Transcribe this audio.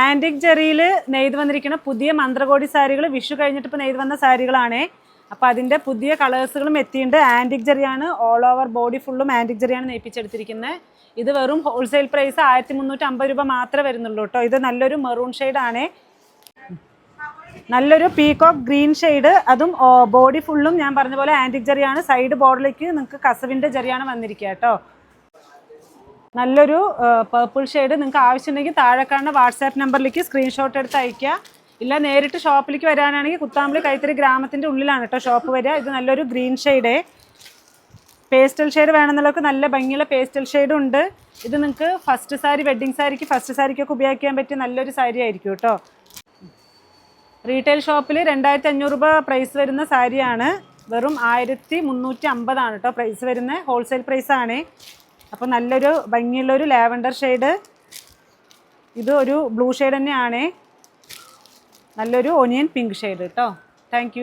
Antique ജെറിയിൽ നെയ്ത് വന്നിരിക്കുന്ന പുതിയ മന്ത്രകോടി സാരികൾ വിഷു കഴിഞ്ഞിട്ട് ഇപ്പോൾ നെയ്ത് വന്ന സാരികളാണേ. അപ്പോൾ അതിന്റെ പുതിയ കളേഴ്സുകളും എത്തിയിട്ടുണ്ട്. ആന്റിക് ജെറിയാണ്. ഓൾ ഓവർ ബോഡി ഫുള്ളും ആന്റിക് ജെറിയാണ് നെയ്പ്പിച്ചെടുത്തിരിക്കുന്നത്. ഇത് വെറും ഹോൾസെയിൽ പ്രൈസ് ആയിരത്തി മുന്നൂറ്റി അമ്പത് രൂപ മാത്രമേ വരുന്നുള്ളൂ കേട്ടോ. ഇത് നല്ലൊരു മെറൂൺ ഷെയ്ഡാണേ നല്ലൊരു പീകോക്ക് ഗ്രീൻ ഷെയ്ഡ് അതും ബോഡി ഫുള്ളും ഞാൻ പറഞ്ഞ പോലെ ആന്റിക് ജെറിയാണ്. സൈഡ് ബോർഡിലേക്ക് നിങ്ങൾക്ക് കസവിന്റെ ജെറിയാണ് വന്നിരിക്കുക കേട്ടോ. നല്ലൊരു പേർപ്പിൾ ഷെയ്ഡ് നിങ്ങൾക്ക് ആവശ്യമുണ്ടെങ്കിൽ താഴെ കാണുന്ന വാട്സാപ്പ് നമ്പറിലേക്ക് സ്ക്രീൻഷോട്ട് എടുത്ത് അയക്കുക ഇല്ല നേരിട്ട് ഷോപ്പിലേക്ക് വരാനാണെങ്കിൽ കുത്താമ്പളി കൈത്തറി ഗ്രാമത്തിന്റെ ഉള്ളിലാണ് കേട്ടോ ഷോപ്പ് വരിക. ഇത് നല്ലൊരു ഗ്രീൻ ഷെയ്ഡേ പേസ്റ്റൽ ഷെയ്ഡ് വേണമെന്നുള്ളവർക്ക് നല്ല ഭംഗിയുള്ള പേസ്റ്റൽ ഷെയ്ഡും ഉണ്ട്. ഇത് നിങ്ങൾക്ക് ഫസ്റ്റ് സാരി വെഡ്ഡിങ് സാരിക്ക് ഫസ്റ്റ് സാരിക്കൊക്കെ ഉപയോഗിക്കാൻ പറ്റിയ നല്ലൊരു സാരി ആയിരിക്കും കേട്ടോ. റീറ്റെയിൽ ഷോപ്പിൽ രണ്ടായിരത്തി അഞ്ഞൂറ് രൂപ പ്രൈസ് വരുന്ന സാരിയാണ് വെറും ആയിരത്തി മുന്നൂറ്റി അമ്പതാണ് കേട്ടോ പ്രൈസ് വരുന്നത്. ഹോൾസെയിൽ പ്രൈസാണ് അപ്പോൾ നല്ലൊരു ഭംഗിയുള്ളൊരു ലാവൻഡർ ഷെയ്ഡ്. ഇത് ഒരു ബ്ലൂ ഷെയ്ഡ് തന്നെയാണ്. നല്ലൊരു ഒനിയൻ പിങ്ക് ഷെയ്ഡ് കേട്ടോ താങ്ക്